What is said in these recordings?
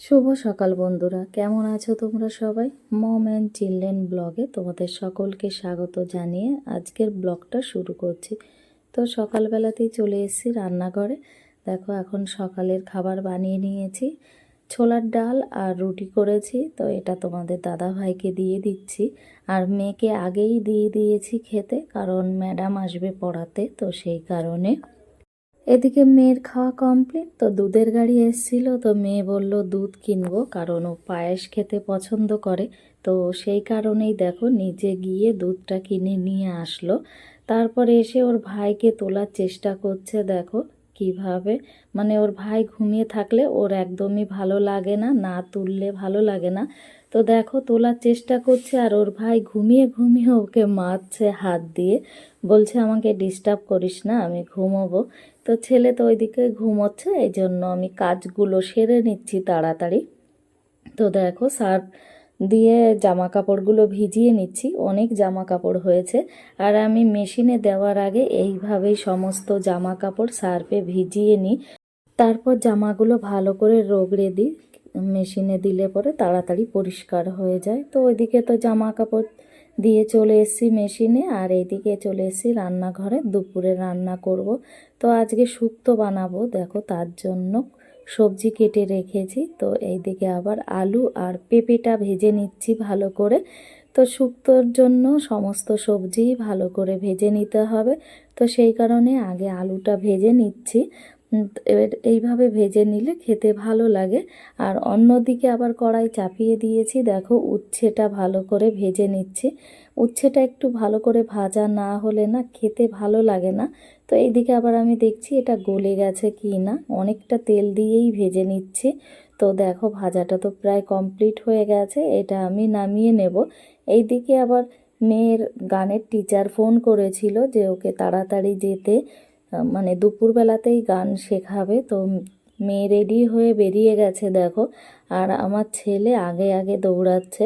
শুভ সকাল বন্ধুরা। কেমন আছো তোমরা সবাই? মম অ্যান্ড চিলড্রেন ব্লগে তোমাদের সকলকে স্বাগত জানিয়ে আজকের ব্লগটা শুরু করছি। তো সকালবেলাতেই চলে এসেছি রান্নাঘরে। দেখো, এখন সকালের খাবার বানিয়ে নিয়েছি। ছোলার ডাল আর রুটি করেছি। তো এটা তোমাদের দাদা ভাইকে দিয়ে দিচ্ছি। আর মেয়েকে আগেই দিয়ে দিয়েছি খেতে, কারণ ম্যাডাম আসবে পড়াতে। তো সেই কারণে এদিকে মেয়ের খাওয়া কমপ্লিট তো দুধের গাড়ি এসেছিল, তো মেয়ে বলল, দুধ কিনবো, কারণ ও পায়েস খেতে পছন্দ করে। তো সেই কারণেই দেখো, নিজে গিয়ে দুধটা কিনে নিয়ে আসলো। তারপরে এসে ওর ভাইকে তোলার চেষ্টা করছে, দেখো কীভাবে। মানে ওর ভাই ঘুমিয়ে থাকলে ওর একদমই ভালো লাগে না না তুললে ভালো লাগে না। তো দেখো, তোলার চেষ্টা করছে আর ওর ভাই ঘুমিয়ে ঘুমিয়ে ওকে মারছে হাত দিয়ে। বলছে, আমাকে ডিস্টার্ব করিস না, আমি ঘুমোবো। তো ছেলে তো ওইদিকে ঘুমোচ্ছে এই জন্য আমি কাজগুলো সেরে নিচ্ছি তাড়াতাড়ি। তো দেখো সার্ফ দিয়ে জামা কাপড়গুলো ভিজিয়ে নিচ্ছি, অনেক জামা কাপড় হয়েছে। আর আমি মেশিনে দেওয়ার আগে এইভাবেই সমস্ত জামা কাপড় সার্ফে ভিজিয়ে নিই। তারপর জামাগুলো ভালো করে রগড়ে দিই। মেশিনে দিলে পরে তাড়াতাড়ি পরিষ্কার হয়ে যায়। তো ওইদিকে তো জামা কাপড় দিয়ে চলে এসেছি মেশিনে আর এইদিকে চলে এসেছি রান্নাঘরে। দুপুরে রান্না করব। তো আজকে শুক্তো বানাবো। দেখো তার জন্য সবজি কেটে রেখেছি। তো এইদিকে আবার আলু আর পেঁপেটা ভেজে নিচ্ছি ভালো করে। তো শুক্তোর জন্য সমস্ত সবজি ভালো করে ভেজে নিতে হবে। তো সেই কারণে আগে আলুটা ভেজে নিচ্ছি। এইভাবে ভেজে নিলে খেতে ভালো লাগে। আর অন্যদিকে আবার কড়াই চাপিয়ে দিয়েছি। দেখো উচ্ছেটা ভালো করে ভেজে নিচ্ছি। উচ্ছেটা একটু ভালো করে ভাজা না হলে না খেতে ভালো লাগে না। তো এইদিকে আবার আমি দেখছি এটা গলে গেছে কি না। অনেকটা তেল দিয়েই ভেজে নিচ্ছি। তো দেখো ভাজাটা তো প্রায় কমপ্লিট হয়ে গেছে। এটা আমি নামিয়ে নেব। এইদিকে আবার মেয়ের গানের টিচার ফোন করেছিল যে ওকে তাড়াতাড়ি যেতে মানে দুপুরবেলাতেই গান শেখাবে। তো মেয়ে রেডি হয়ে বেরিয়ে গেছে, দেখো। আর আমার ছেলে আগে আগে দৌড়াচ্ছে।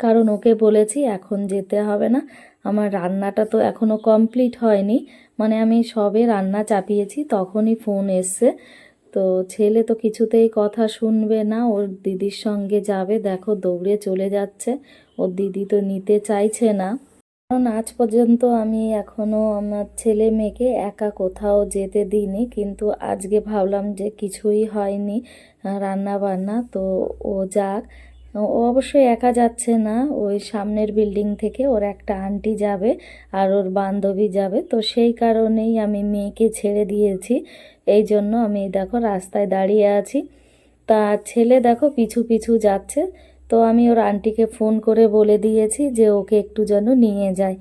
কারণ ওকে বলেছি এখন যেতে হবে না। আমার রান্নাটা তো এখনও কমপ্লিট হয়নি। মানে আমি সবে রান্না চাপিয়েছি, তখনই ফোন এসছে। তো ছেলে তো কিছুতেই কথা শুনবে না। ওর দিদির সঙ্গে যাবে, দেখো দৌড়ে চলে যাচ্ছে। ওর দিদি তো নিতে চাইছে না। কারণ আজ পর্যন্ত আমি এখনও আমার ছেলে মেয়েকে একা কোথাও যেতে দিইনি, কিন্তু আজকে ভাবলাম যে কিছুই হয়নি রান্না বান্না তো ও যাক। ও অবশ্যই একা যাচ্ছে না, ওই সামনের বিল্ডিং থেকে ওর একটা আন্টি যাবে আর ওর বান্ধবী যাবে, তো সেই কারণেই আমি মেয়েকে ছেড়ে দিয়েছি। এই জন্য আমি দেখো রাস্তায় দাঁড়িয়ে আছি। তা ছেলে দেখো পিছু পিছু যাচ্ছে। তো আমি ওর আন্টিকে ফোন করে বলে দিয়েছি যে ওকে একটু যেন নিয়ে যায়।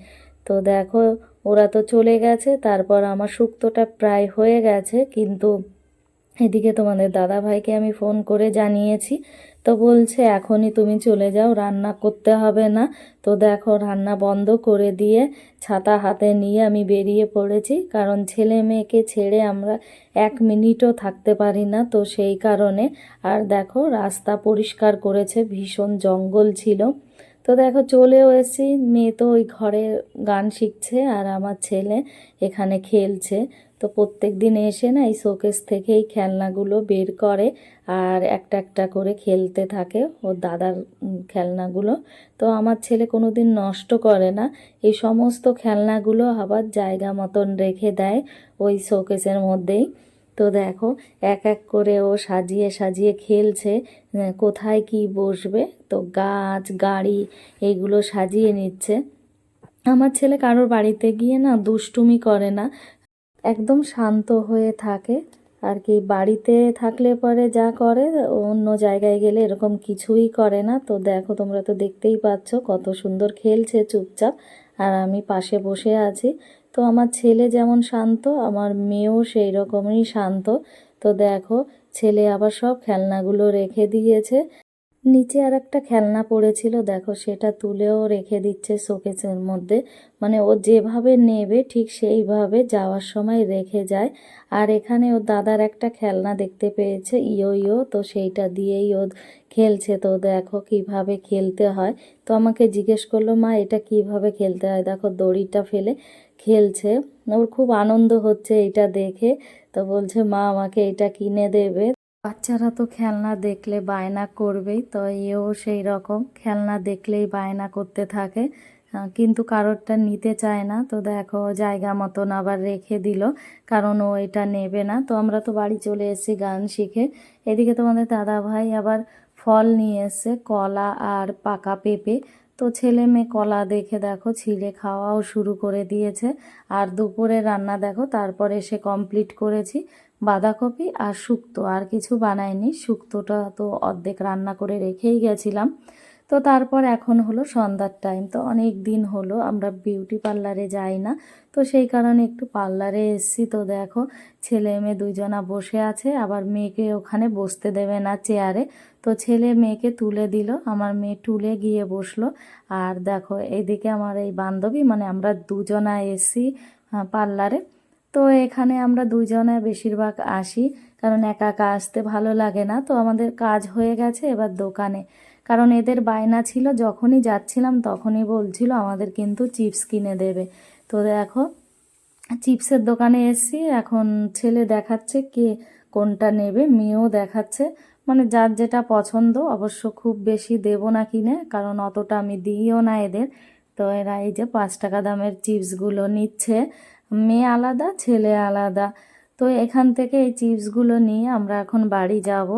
তো দেখো, ওরা তো চলে গেছে, তারপর আমার সুক্তটা প্রায় হয়ে গেছে, কিন্তু এদিকে তোমাদের দাদা ভাইকে আমি ফোন করে জানিয়েছি তো বলছে, এখনই তুমি চলে যাও, রান্না করতে হবে না। তো দেখো, রান্না বন্ধ করে দিয়ে ছাতা হাতে নিয়ে আমি বেরিয়ে পড়েছি। কারণ ছেলে মেয়েকে ছেড়ে আমরা এক মিনিটও থাকতে পারি না, তো সেই কারণে। আর দেখো, রাস্তা পরিষ্কার করেছে, ভীষণ জঙ্গল ছিল। তো দেখো, চলেও এসেছি। মেয়ে তো ওই ঘরে গান শিখছে আর আমার ছেলে এখানে খেলছে। তো প্রত্যেক দিন এসে না এই শোকেস থেকেই খেলনাগুলো বের করে আর একটা একটা করে খেলতে থাকে ওর দাদার খেলনাগুলো। তো আমার ছেলে কোনো দিন নষ্ট করে না। এই সমস্ত খেলনাগুলো আবার জায়গা মতন রেখে দেয় ওই শোকেসের মধ্যেই। তো দেখো, এক এক করে ও সাজিয়ে সাজিয়ে খেলছে কোথায় কি বসবে? তো গাছ, গাড়ি এইগুলো সাজিয়ে নিচ্ছে। আমার ছেলে কারোর বাড়িতে গিয়ে না দুষ্টুমি করে না। একদম শান্ত হয়ে থাকে। আর কি বাড়িতে থাকলে পরে যা করে, অন্য জায়গায় গেলে এরকম কিছুই করে না। তো দেখো, তোমরা তো দেখতেই পাচ্ছ কত সুন্দর খেলছে চুপচাপ। আর আমি পাশে বসে আছি। তো আমার ছেলে যেমন শান্ত, আমার মেয়েও সেই রকমই শান্ত। তো দেখো, ছেলে আবার সব খেলনাগুলো রেখে দিয়েছে। নিচে আর একটা খেলনা পড়েছিল, দেখো সেটা তুলেও রেখে দিচ্ছে শোকেসের মধ্যে। মানে ও যেভাবে নেবে ঠিক সেইভাবে যাওয়ার সময় রেখে যায়। আর এখানে ওর দাদার একটা খেলনা দেখতে পেয়েছে ইয়ো ইয়ো তো সেইটা দিয়েই ও খেলছে। তো দেখো কীভাবে খেলতে হয়। তো আমাকে জিজ্ঞেস করল, মা, এটা কীভাবে খেলতে হয়? দেখো দড়িটা ফেলে খেলছে। ওর খুব আনন্দ হচ্ছে এটা দেখে। তো বলছে, মা, আমাকে এটা কিনে দেবে। বাচ্চারা তো খেলনা দেখলে বায়না করবেই, তো এও সেই রকম। খেলনা দেখলেই বায়না করতে থাকে কিন্তু কারোরটা নিতে চায় না। তো দেখো জায়গা মতন আবার রেখে দিল, কারণ ও এটা নেবে না। তো আমরা তো বাড়ি চলে এসেছি গান শিখে। এদিকে তোমাদের দাদা ভাই আবার ফল নিয়ে এসছে, কলা আর পাকা পেঁপে। তো ছেলে মেয়ে কলা দেখে দেখো, ছিঁড়ে খাওয়াও শুরু করে দিয়েছে। আর দুপুরে রান্না দেখো, তারপরে এসে কমপ্লিট করেছি। বাঁধাকপি আর শুক্তো, আর কিছু বানাইনি। শুক্তোটা তো অর্ধেক রান্না করে রেখেই গেছিলাম। তো তারপর এখন হলো সন্ধ্যার টাইম তো অনেক দিন হলো আমরা বিউটি পার্লারে যাই না। তো সেই কারণে একটু পার্লারে এসছি। তো দেখো, ছেলে মেয়ে দুজনা বসে আছে, আবার মেয়েকে ওখানে বসতে দেবে না চেয়ারে তো ছেলে মেয়েকে তুলে দিল, আমার মেয়ে টুলে গিয়ে বসল। আর দেখো এইদিকে আমার এই বান্ধবী মানে আমরা দুজনা এসি পার্লারে তো এখানে আমরা দুজনে বেশিরভাগ আসি, কারণ একা একা আসতে ভালো লাগে না। তো আমাদের কাজ হয়ে গেছে এবার দোকানে। কারণ এদের বায়না ছিল, যখনই যাচ্ছিলাম তখনই বলছিল, আমাদের কিন্তু চিপস কিনে দেবে। তো দেখো, চিপসের দোকানে এসছি, এখন ছেলে দেখাচ্ছে কে কোনটা নেবে, মেয়েও দেখাচ্ছে। মানে যার যেটা পছন্দ, অবশ্য খুব বেশি দেবো না কিনে, কারণ অতটা আমি দিইও না এদের। তো এরা এই যে পাঁচ টাকা দামের চিপসগুলো নিচ্ছে। মেয়ে আলাদা ছেলে আলাদা। তো এখান থেকে এই চিপসগুলো নিয়ে আমরা এখন বাড়ি যাব।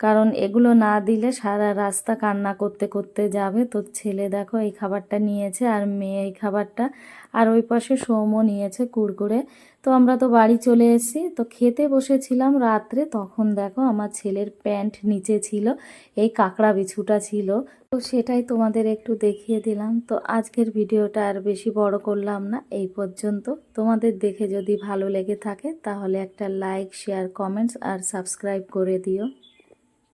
কারণ এগুলো না দিলে সারা রাস্তা কান্না করতে করতে যাবে। তো ছেলে দেখো এই খাবারটা নিয়েছে আর মেয়ে এই খাবারটা। আর ওই পাশে সৌমও নিয়েছে কুড়কুড়ে। তো আমরা তো বাড়ি চলে এসেছি। তো খেতে বসেছিলাম রাত্রে। তখন দেখো আমার ছেলের প্যান্ট নিচে ছিল, এই কাঁকড়া বিছুটা ছিল। তো সেটাই তোমাদের একটু দেখিয়ে দিলাম। তো আজকের ভিডিওটা আর বেশি বড় করলাম না, এই পর্যন্ত। তোমাদের দেখে যদি ভালো লেগে থাকে, তাহলে একটা লাইক, শেয়ার, কমেন্টস আর সাবস্ক্রাইব করে দিও।